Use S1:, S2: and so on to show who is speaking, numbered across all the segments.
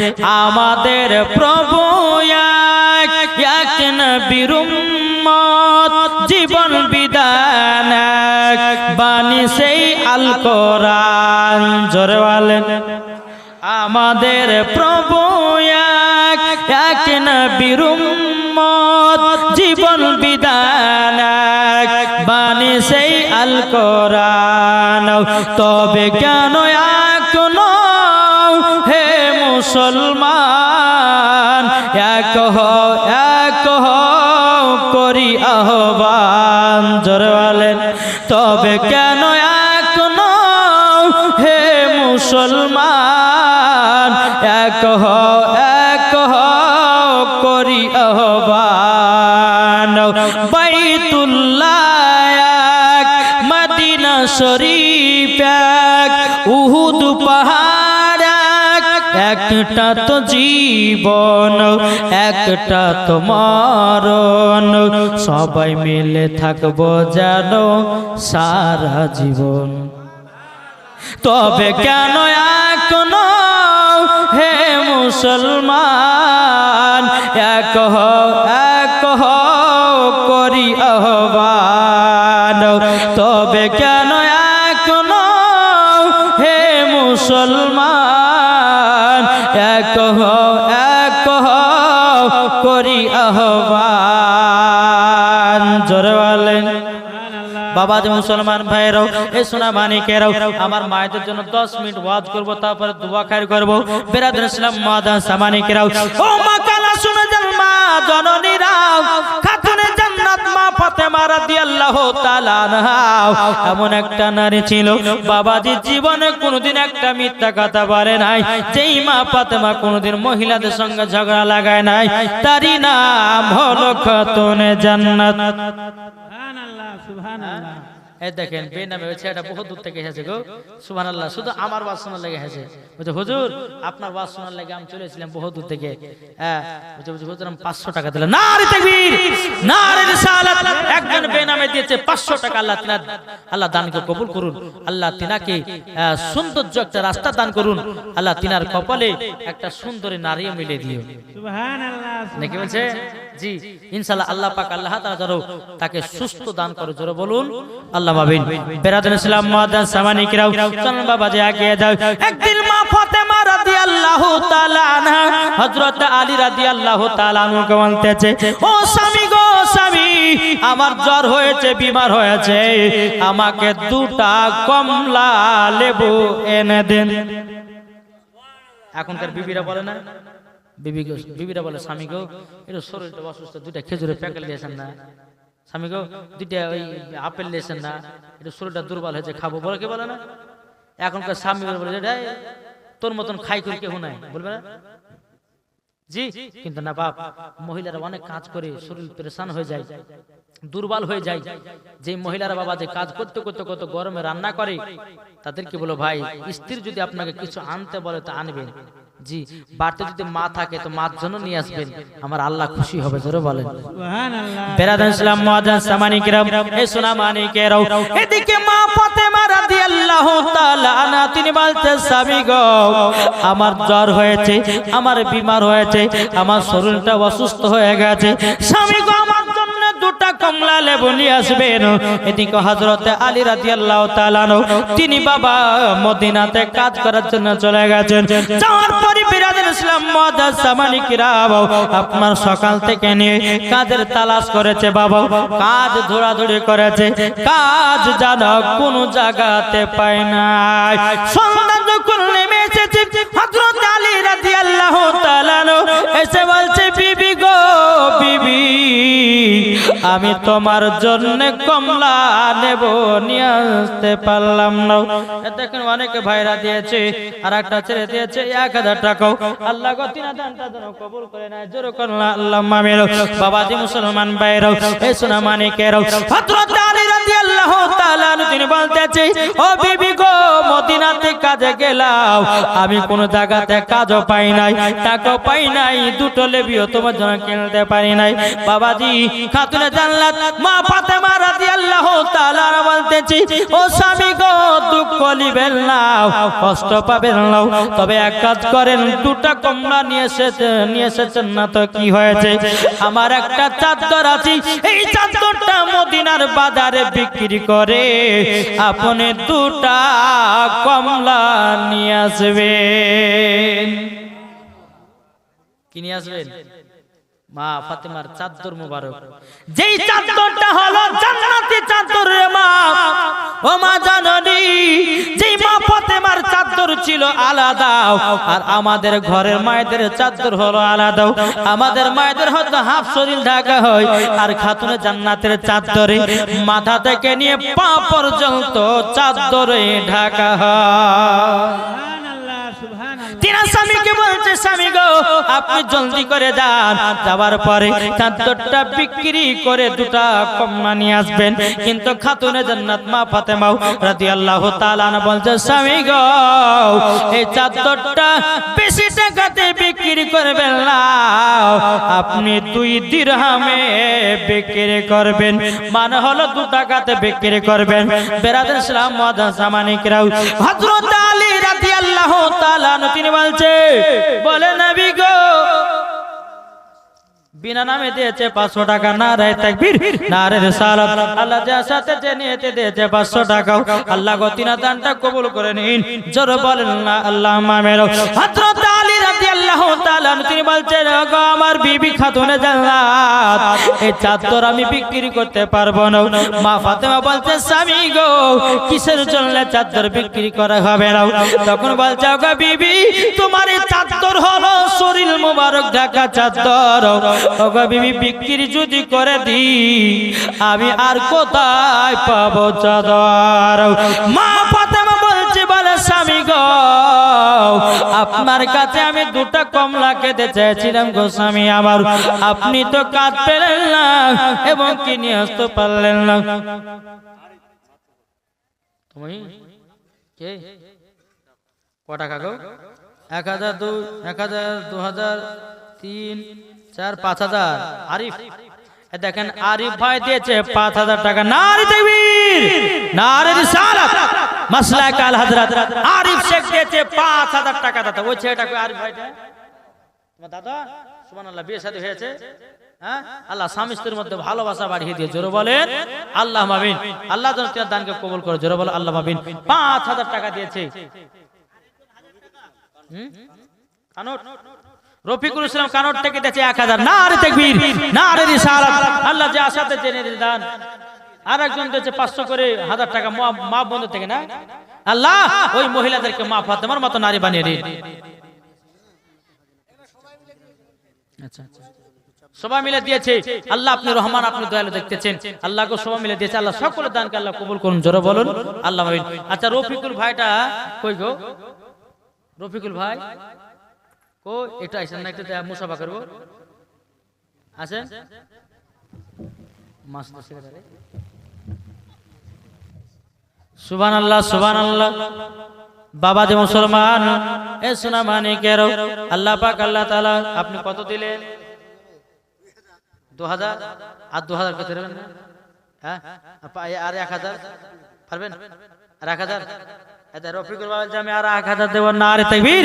S1: আমাদের প্রভু এক নবীর জীবন বিধান বাণী সেই আল কোরআন জোরে বলেন আমাদের প্রভু এক এক নবীর জীবন এক। বাণী সেই আল কোরআন তবে কেন মুসলমান এক এক করি আহ্বান। জোরে একটা তো জীবন, একটা তো মরণ। সবাই মিলে থাকব যেন সারা জীবন। তবে কেন এখন হে মুসলমান, এক হও বাবা যে মুসলমান ভাইরাও এই সোনা মানিকেরাও আমার মায়েদের জন্য দশ মিনিট ওয়াজ করব, তারপরে দোয়া খাই করব। বেরাদুল ইসলাম মাদা সামানিকেরাও, ও মা কালা শুনে যান মা জননীরাও খাতুনে জান্নাত মা ফাতেমা রাদিয়াল্লাহু তাআলা এমন একটা নারী ছিল, বাবাজি জীবনে কোনোদিন একটা মিথ্যা কথা বলে নাই, যেই মা ফাতেমা কোনোদিন মহিলাদের সঙ্গে ঝগড়া লাগায় নাই, তারই নাম হলো খাতুনে জান্নাত। এই দেখেন বেনামে ওই ছেলেটা বহু দূর থেকে এসেছে গো। সুবহান আল্লাহ শুধু আমার ওয়াজ শোনার লেগে এসেছে। বলছে হুজুর আপনার ওয়াজ শোনার লেগে আমি চলে এসেছিলাম বহু দূর থেকে। হ্যাঁ বলছে বলছে হুজুর আমি পাঁচশো টাকা দিলাম। না রে তাকবীর না রে রিসালাত। একজন বেনামে দিয়েছে পাঁচশো টাকা আল্লাহ তিনার আল্লাহ দানকে কবুল করুন। আল্লাহ তিনাকে সৌন্দর্য একটা রাস্তা দান করুন। আল্লাহ তিনার কপালে একটা সুন্দরী নারীও মিলে দিও। নাকি বলছে? জি ইনশাআল্লাহ আল্লাহ পাক আল্লাহ তাআলা যেন তাকে সুস্থ দান করে জোরে বলুন। আল্লাহ মাবিন বেরাদুল ইসলাম মাদান সামানি কিরাও। চলুন বাবা যে আগে যাও একদিন মা ফাতেমা রাদিয়াল্লাহু তাআলা আনহা হযরত আলী রাদিয়াল্লাহু তাআলা আনহু কে বলতেছে ও স্বামী গো স্বামী আমার জ্বর হয়েছে বিমার হয়েছে। আমাকে দুটা কমলা লেবু এনে দেন। এখনকার বিবিরা বলে না? বিবি গো- বিবিরা বলে স্বামী গো একটু শরীরটা অসুস্থ দুইটা খেজুরের প্যাকেট দিয়েছেন না। স্বামী গো দুইটা ওই আপেল দিয়েছেন না একটু শরীরটা দুর্বল হয়েছে খাব। বলে কে বলে না? এখনকার স্বামী বলে যে, তোর মতন খাই করে কেউ নাই। বলবে না? জি কিন্তু না বাপ মহিলারা অনেক কাজ করে শরীর পরেশান হয়ে যায় দুর্বল হয়ে যায়। যে মহিলারা বাবা যে কাজ করতে করতে কত গরমে রান্না করে তাদেরকে বলো ভাই স্ত্রী যদি আপনাকে কিছু আনতে বলে তা আনবেন জি বাড়িতে যদি মা থাকে তো মার জন্য নিয়ে আসবেন। আমার আল্লাহ খুশি হবে জোরে বলেন। বেরাদান ইসলাম সামানি কিরাম এ সোনা মানি কেরাও এদিকে মা ফাতেমা রাদিয়াল্লাহু তাআলা আনা তিনি বলতে স্বামী গো আমার জ্বর হয়েছে আমার বিমার হয়েছে আমার শরীরটা অসুস্থ হয়ে গেছে। স্বামী গো দুটা কমলা লেবু নিয়ে আসবেন। এদিকে হযরত আলী রাদিয়াল্লাহু তাআলা আনহু, তিনি বাবা মদিনাতে কাজ করার জন্য চলে গেছেন। যাওয়ার পরে বিরাদের ইসলাম আপনার সকাল থেকে নিয়ে কাজের তালাশ করেছে বাবা। কাজ করেছে। কাজ যেন কোন জায়গাতে পায় নাই সন্ধ্যা যখন নেমে এসেছে হযরত আলী রাদিয়াল্লাহু তাআলা আনহু এসে বলছে বিবি গো বিবি। আমি তোমার জন্য কমলা নেব, নিয়ে আসতে পারলাম না। দেখেন অনেকে ভাইরা দিয়েছে আর একটা ছেড়ে দিয়েছে, এক হাজার টাকাও আল্লাহ কবুল করে নেয়, জোর করুন আল্লাহ মামের বাবাজি মুসলমান ভাইরাও এই সোনা মদিনাতে কাজে গেলাম। আমি কোন জায়গাতে কাজও পাই নাই, টাকাও পাই নাই, দুটো লেবিও তোমার জন্য কিনতে পারি নাই। বাবাজি, খাতুনে জান্নাত। মা ফাতেমা রাদিয়াল্লাহু বলতেছি, ও স্বামী গো, দুঃখ না, কষ্ট পাবেন না। তবে এক কাজ করেন, দুটা কমলা নিয়ে নিয়ে এসেছেন না তো কি হয়েছে? আমার একটা চাদর আছে, এই চাদরটা মদিনার বাজারে বিক্রি করে আপনি দুটা কমলা নিয়ে আসবেন। কি নিয়ে আসবেন? মা ফাতেমার চাদর মুবারক। যেই চাদরটা হলো জান্নাতি চাদর রে মা। ও মা জাননি, যেই মা ফাতেমার চাদর ছিল আলাদা। আর আমাদের ঘরের মায়েদের চাদর হলো আলাদা। আমাদের মায়েদের হয়তো হাফ শরীর ঢাকা হয়, আর খাতুনে জান্নাতের চাদরে মাথা থেকে নিয়ে পা পর্যন্ত চাদরে ঢাকা হয়। আপনি বিক্রি করে দুটা আসবেন। স্বামী বেশি টাকাতে বিক্রি করবেন আপনি দুই দিরহামে বিক্রি করবেন। মানে হলো দু টাকাতে বিক্রি করবেন। বেরাদের ইসলাম মাদান সামানিকরাও, হযরত তিনি বলছে বলে নবী বিনা নামে দিয়েছে পাঁচশো টাকা, না রে তাকবীর, না রে রিসালাত। আল্লাহ যার সাথে যে নিয়েতে দিয়েছে পাঁচশো টাকা, আল্লাহ গো তিনা দানটা কবুল করে নিন। জোর বলেন, না, আল্লাহ হযরত আলী রাদিয়াল্লাহু তাআলা তিনি বলছেন গো আমার বিবি খাতুনে জান্নাত, এই চাদর আমি বিক্রি করতে পারব না। মা ফাতেমা বলছে, স্বামী গো, কিসের জন্য চাদর বিক্রি করা হবে না? তখন বলছে গো বিবি, তোমার এই চাদর হলো শরীর মোবারক ঢাকা চাদর। বিবি, বিক্রি যদি করে দি আমি আর কোথায় পাবো চাদর? মা ফাতেমা বলছে, বলে স্বামী গো, আপনার কাছে আমি দুটা কমলা খেতে চেয়েছিলাম গো স্বামী আমার। আপনি তো কাজ পেলেন না এবং কি নিয়ে আসতে পারলেন না। তুমি? কে? ক টাকা এক হাজার দু, এক হাজার, দু হাজার তিন চার পাঁচ হাজার। আরিফ। দেখেন আরিফ ভাই দিয়েছে পাঁচ হাজার টাকা। নারী দেবীর নারী মাসলা কাল হযরত আরিফ শেখ দিয়েছে পাঁচ হাজার টাকা। দাদা ওই ছেলেটা আরিফ ভাইটা? তোমার দাদা? সুবহানাল্লাহ বিয়ে শাদী হয়েছে। হ্যাঁ? আল্লাহ স্বামী স্ত্রীর মধ্যে ভালোবাসা বাড়িয়ে দিয়ে জোরে বলেন। আল্লাহ মাবিন আল্লাহ যেন তোমার দানকে কবুল করে। জোরে বলো আল্লাহ মাবিন পাঁচ হাজার টাকা দিয়েছে। হুম? রফিকুল ইসলাম কানট থেকে দিয়েছে এক হাজার। না আরে তেকবীর না আরে রিসালাত। আল্লাহ যে আশাতে জেনে দান আর একজন দিয়েছে পাঁচশো করে হাজার টাকা মা- বন্ধ থেকে, না? আল্লাহ, ওই মহিলাদেরকে মা ফাতেমার মতো নারী বানিয়ে দিন। আচ্ছা সবাই মিলে দিয়েছে। আল্লাহ আপনি রহমান, আপনি দয়ালু দেখতেছেন। আল্লাহকে সবাই মিলে দিয়েছে। আল্লাহ সকলের দানকে আল্লাহ কবুল করুন, জোরে বলুন। আল্লাহ আচ্ছা রফিকুল ভাইটা কই গো? রফিকুল ভাই? কো এটা আইসেন না মুসাফা করব মাস সুবান আল্লাহ সুবান আল্লাহ বাবা যে মুসলমান। এ সোনা মানিকের আল্লাহ পাক, আল্লাহ তাআলা আপনি কত দিলেন? দু হাজার আর দু হাজার কত হ্যাঁ? আর এক হাজার। পারবেন? আর এক হাজার? এটা রফিকুল বাবা বলছে, আর এক হাজার দেবো না তাকবীর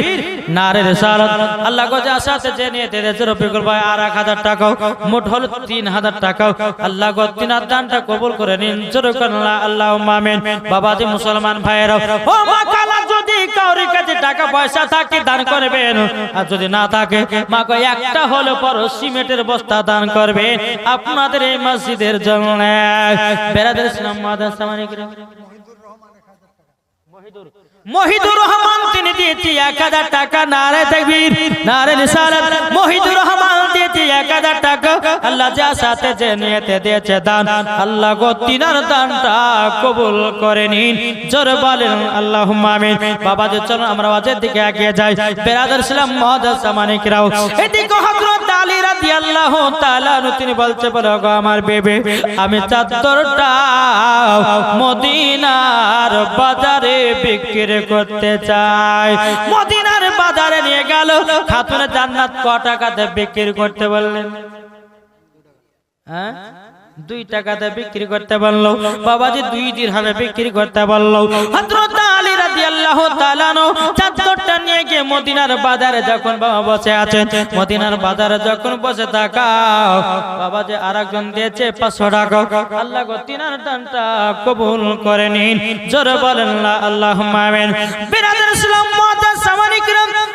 S1: না রিসালাত। আল্লাহ গো যা সাথে যে নিয়ে দিয়েছে রফিকুল ভাই আর এক হাজার টাকা মোট হলো তিন হাজার টাকা আল্লাহ গো তিন হাজার দানটা কবুল করে নিন জোরে করেন আল্লাহ আমিন। বাবাজি মুসলমান ভাইয়েরা ও মা কালা যদি কাউরি কাছে টাকা পয়সা থাকে দান করবেন। আর যদি না থাকে মা গো একটা হলো পর সিমেন্টের বস্তা দান করবে আপনাদের এই মসজিদের জন্য বেরাদের ইসলাম মাদ্রাসা মানে কি রে? মহিদুর রহমান তিনি দিয়েছি এক হাজার টাকা, নারে তকবীর, নারে নিসারত। মহিদুর রহমান দিয়েছি এক হাজার টাকা, আল্লাহ যা সাথে যে নিয়েতে দিয়েছে দান। আল্লাহ গো তিনার দানটা কবুল করে নিন। জোর বলেন আল্লাহ আমিন। বাবা যে চলো আমরা ওয়াজের দিকে এগিয়ে যাই। বেরাদার ইসলাম মহাদাস সামানিকরাও এদিকে হযরত আলী রাদিয়াল্লাহু তাআলা তিনি বলছে, বলো গো আমার বেবে, আমি চাদরটা মদিনার বাজারে বিক্রি করতে চাই। মদিনার বাজারে নিয়ে গেল। খাতুনে জান্নাত ক টাকাতে বিক্রি করতে বললেন? হ্যাঁ? দুই টাকাতে বিক্রি করতে বলল বাবাজি দুই দিরহামে বিক্রি করতে গিয়ে মদিনার বাজারে যখন বাবা বসে আছেন মদিনার বাজারে যখন বসে থাকাও বাবাজি আরেকজন দিয়েছে 500 টাকা। আল্লাহ কবুল করে নিন। বলেন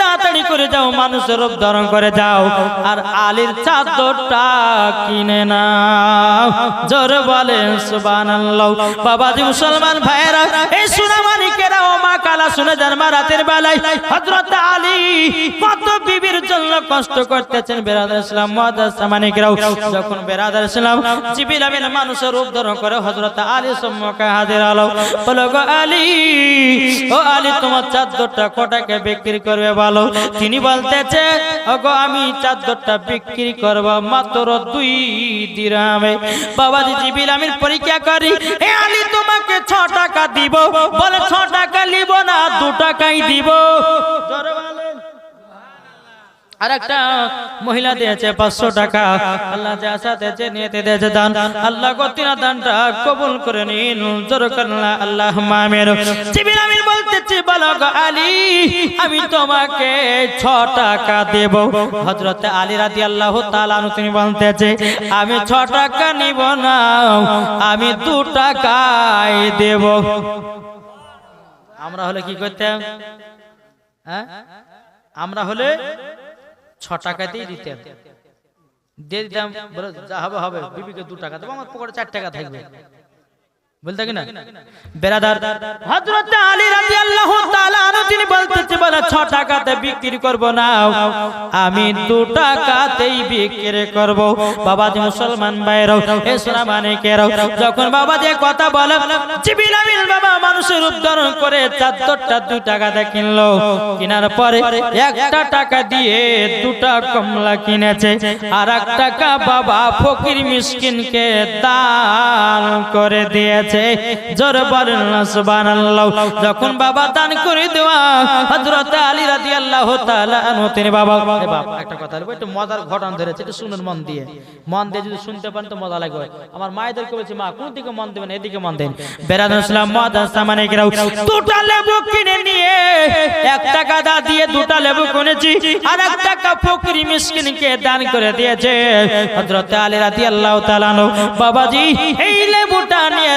S1: তাড়াতাড়ি করে যাও, মানুষের রূপ ধারণ করে যাও। আর আলীর চাদরটা কিনে নাও। জোর বলেন, সুবহানাল্লাহ। বাবাজি মুসলমান ভাইরা এই সুনামানিকেরা ও মা কালা শুনে যান রাতের বেলায় হযরত আলী কত বিবির জন্য কষ্ট করতেছেন বেরাদার ইসলাম মুআদ্দাস সামানিকেরাও যখন বেরাদার ইসলাম জিবিল আমিন মানুষের রূপ ধারণ করে হযরত আলী সম্মুখে হাজির হলো, বলো গো আলী, ও আলী, তোমার চাদরটা কোটাকে বিক্রি করবে বলো? তিনি বলতেছে, ওগো, আমি চাদরটা বিক্রি করব মাত্র দুই দিরামে। বাবা জিবিল আমির পরীক্ষা করি এ আলী, তোমাকে ছ টাকা দিব। বলে, ছ টাকা নিব না, দু টাকাই দিব। আর একটা মহিলা দিয়েছে পাঁচশো টাকা। আল্লাহ যা সাথে নিয়েতে দিয়েছে দান, আল্লাহ গতিনা দানটা কবুল করে নিন। জোর করলা আল্লাহ মামের জিবির আমির বলতেছি, বলো আলী, আমি তোমাকে ছ টাকা দেব। হজরতে আলী রাদি আল্লাহ তালানু তিনি বলতেছে, আমি ছ টাকা নিব না, আমি দু টাকাই দেব। আমরা হলে কি করতাম? হ্যাঁ? আমরা হলে ছ টাকাতেই দিতেন। দিয়ে দিতাম যা হবে হবে, বিবিকে দু টাকা দেবো, আমার পকেটে চার টাকা থাকবে। বলতে কি না? বেরাদার হযরত আলী রাদিয়াল্লাহু তাআলা আনহু তিনি বলতেছে বলে 6 টাকাতে বিক্রি করব না। আমি 2 টাকাতেই বিক্রি করব। বাবাজি মুসলমান ভাইরাও এ সোনা মানিকেরাও যখন বাবা যে কথা বলে জিবিল আমিন বাবা মানুষের রূপ ধারণ করে চাদরটা 2 টাকাতে কিনলো। কেনার পরে একটা টাকা দিয়ে দুটা কমলা কিনেছে আর এক টাকা বাবা ফকির মিসকিনকে দান করে দিয়েছে। জোর বলেন সুবহানাল্লাহ। যখন বাবা দান করে দেওয়া, হযরত আলী রাদিয়াল্লাহু তাআলা আনহু, তিনি বাবা একটা কথা বলব, একটু মজার ঘটনা ধরেছে, একটু শুনুন মন দিয়ে। মন দিয়ে যদি শুনতে পারেন তো মজা লাগবে। আমার মায়েদেরকে বলছি, মা, কোন দিকে মন দেবেন, এদিকে মন দেন। ইসলাম মাদার সামানে গেরাও দুটা লেবু কিনে নিয়ে দিয়ে লেবু কিনেছি, আর এক টাকা ফকিরি মিসকিনকে দান করে দিয়েছে। হযরত আলী রাদিয়াল্লাহু তাআলা বাবাজি, এই লেবুটা নিয়ে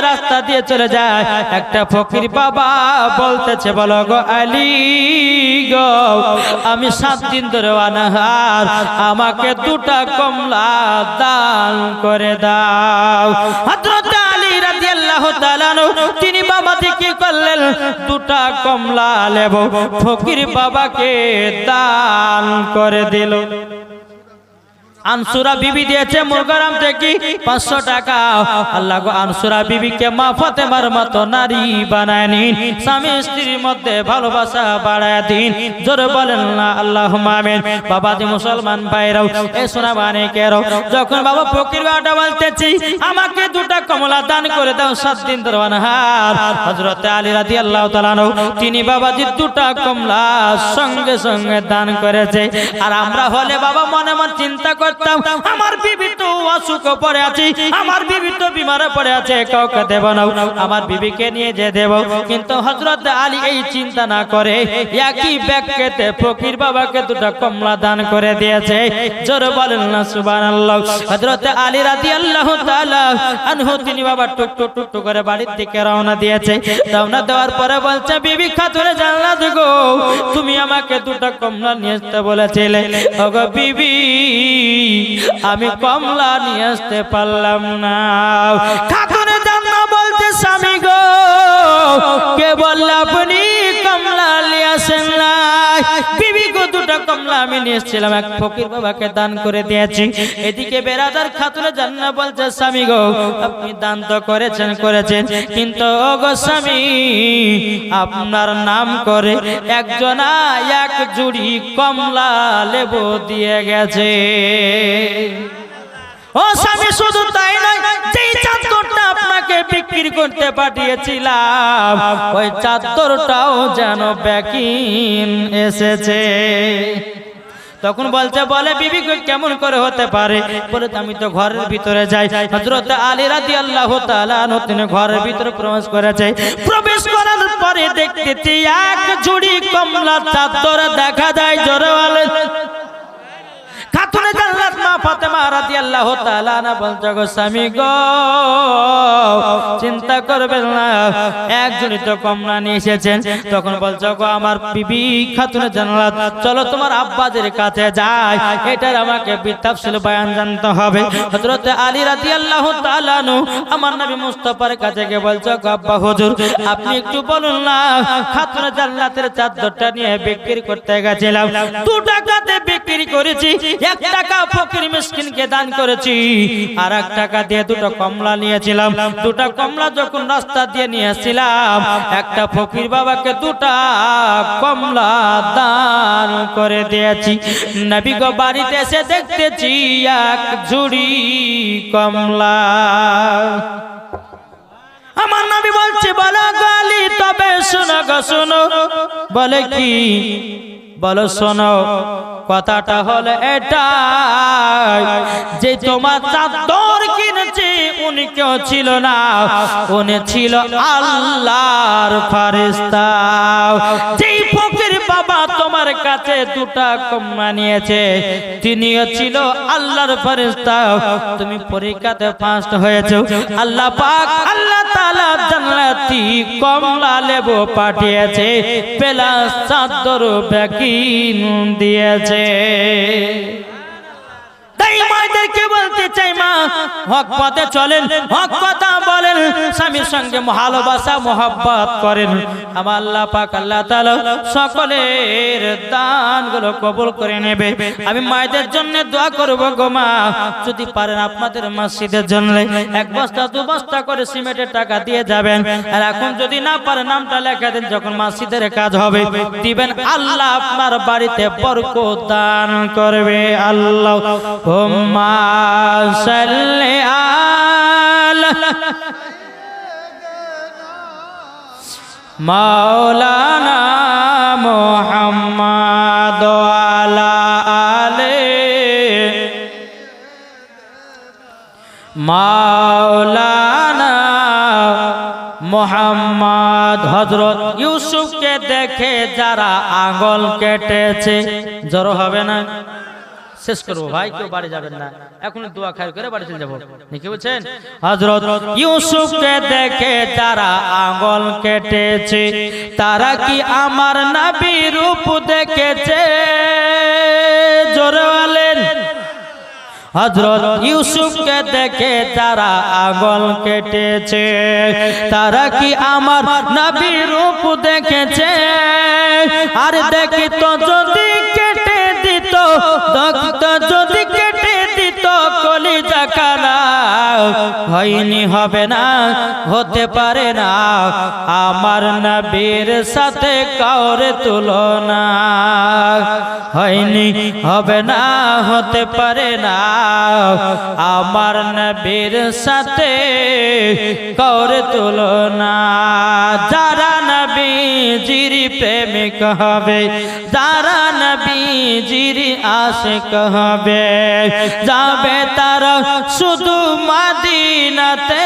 S1: দিয়ে চলে যায়। একটা ফকির বাবা বলতেছে, বলো গো আলী গো, আমি সাত দিন ধরে অনাহার। আমাকে দুটা কমলা দান করে দাও। তিনি বাবাজি কি করলেন? দুটা কমলা লেবু ফকির বাবাকে দান করে দিল। আনসুরা বিবি দিয়েছে মুরগারাম থেকে পাঁচশো টাকা। আল্লাহ গো, আনসুরা বিবিকে মা ফাতেমার মতো নারী বানায় নিন। স্বামী স্ত্রীর মধ্যে ভালোবাসা বাড়ায় দিন। জোরে বলেন না আল্লাহ মামেন বাবাজি মুসলমান ভাইরাও, এ সোনা মানে কেরো, যখন বাবা ফকির বাটা বলতেছি, আমাকে দুটা কমলা দান করে দাও সাত দিন ধরবান হার হজরতে আলী রাদি আল্লাহ তালানো তিনি বাবাজির দুটা কমলা সঙ্গে সঙ্গে দান করেছে। আর আমরা হলে বাবা মনে মন চিন্তা করতাম। আমার বিবি তো অসুখ পড়ে আছে, আমার বিবি তো বিমারে পড়ে আছে, কাউকে দেব না। আমার বিবিকে নিয়ে যে দেব, কিন্তু হজরত আলী এই চিন্তা না করে, একই ব্যাগকেতে ফকির বাবাকে দুটা কমলা দান করে দিয়েছে। জোর বলেন না, সুবহানাল্লাহ। হযরত আলী রাদিয়াল্লাহু তাআলা আনহু, তিনি বাবা টুক টুক টুক করে বাড়ির দিকে রওনা দিয়েছে। রওনা দেওয়ার পরে বলছে, বিবি, খাতুনে জানলা গো তুমি আমাকে দুটা কমলা নিয়ে আসতে বলেছিলে। ওগো বিবি আমি কমলা নিয়ে আসতে পারলাম না। ঠাকুরের জন্য বলতে স্বামী গো কে বলল আপনি কমলা নিয়ে আসেন না দুটা কমলা আমি নিয়ে এসেছিলাম। এক ফকির বাবাকে দান করে দিয়েছি। এদিকে বেরাদার খাতুনে জান্না বলছে, স্বামী গো, আপনি দান তো করেছেন করেছেন। কিন্তু ও গো স্বামী, আপনার নাম করে একজনা এক জুড়ি কমলা লেবু দিয়ে গেছে। ও স্বামী, শুধু তাই নয়, যেই চাদরটা আপনাকে বিক্রি করতে পাঠিয়েছিলাম, ওই চাদরটাও যেন ব্যাকিন এসেছে। তখন বলছে, বলে, বিবি কেমন করে হতে পারে? বলে, আমি তো ঘরের ভিতরে যাই। হযরত আলী তাআলা আনহু, তিনি ঘরের ভিতরে প্রবেশ করেছে। প্রবেশ করার পরে দেখতেছি এক জুড়ি কমলা চাদর দেখা যায়, জোরে খাতুনে জান্নাত মা ফাতেমা রাদিয়াল্লাহু তাআলা না বলছে, গো স্বামী গো, চিন্তা করবেন না, একজনই তো কমলা নিয়ে এসেছেন। তখন বলছো, গো আমার বিবি খাতুনে জান্নাত, চলো তোমার আব্বাদের কাছে যাই এটার আমাকে বিতাফসিল বয়ান জানতে হবে। হযরত আলী রাদিয়াল্লাহু তাআলা নু আমার নবী মুস্তাফার কাছে গিয়ে বলছো, গো আব্বা হুজুর, আপনি একটু বলুন না, খাতুনে জান্নাতের চাদরটা নিয়ে বিক্রি করতে গেছিলাম। দু টাকাতে বিক্রি করেছি এক টাকা ফকির মিসকিনকে দান করেছি, আর এক টাকা দিয়ে দুটো কমলা নিয়েছিলাম। দুটো কমলা যখন রাস্তা দিয়ে নিয়ে আসছিলাম একটা ফকির বাবাকে দুটা কমলা দান করে দিয়েছি। নবী গো, বাড়িতে এসে দেখতেছি এক ঝুড়ি কমলা। আমার নবী বলছে, বলো গালি তবে শোনো গো, শোনো। বলে কি? বলো, শোনো, কথাটা হলো এটা যে তোমার চাদর কিনেছে, উনি কেউ ছিল না। উনি ছিল আল্লাহর ফারিস্তা যেই ফকির বাবা তোমার কাছে দুটা কম্মা নিয়েছে, তিনিও ছিল আল্লাহর ফারিস্তা তুমি পরীক্ষাতে ফার্স্ট হয়েছো। আল্লাহ পাক আল্লাহ তাআলা জান্নাতি কমলা লেবু পাঠিয়েছে পেলা চাদর ব্যাকিন দিয়েছে। তাই মাদেরকে বলতে চাই মা, হক পথে চলেন, হক কথা বলেন, স্বামীর সঙ্গে ভালোবাসা মোহাব্বত করেন। আমার আল্লাহ পাক, আল্লাহ তাআলা সকলের দানগুলো কবুল করে নেবে। আমি মায়েদের জন্য দোয়া করব গো মা, যদি পারেন আপনাদের মসজিদের জন্য এক বস্তা, দু বস্তা করে সিমেন্টের টাকা দিয়ে যাবেন। আর এখন যদি না পারেন, নামটা লেখা দেন, যখন মসজিদের কাজ হবে, দিবেন আল্লাহ আপনার বাড়িতে বরকত দান করবে আল্লাহ। হুম্মা সাল্লি আলা মাওলানা মুহাম্মাদ মাওলানা মোহাম্মদ। হজরত ইউসুফকে দেখে যারা আঙ্গল কেটেছে জড়ো হবে না? শেষ করব। ভাই, কেউ বাড়ি যাবেন না। এখন দোয়া খাই করে বাড়ি চলে যাব। নাকি বলছেন? হজরত ইউসুফকে দেখে যারা আঙ্গল কেটেছে, তারা কি আমার নাবি রূপ দেখেছে? জোরে বলেন। হজরত ইউসুফকে দেখে তারা আগল কেটেছে, তারা কি আমার নবী রূপ দেখেছে? আর দেখি তো যদি কানা হয়নি, হবে না, হতে পারে না। আমার নবীর সাথে কাউরে তুলনা হয়নি, হবে না, হতে পারে না। আমার নবীর সাথে কাউরে তুলনা। যারা নবীজির প্রেমিক হবে। যারা নবীজির আশিক হবে। যাবে তারা শুধু মাদিনাতে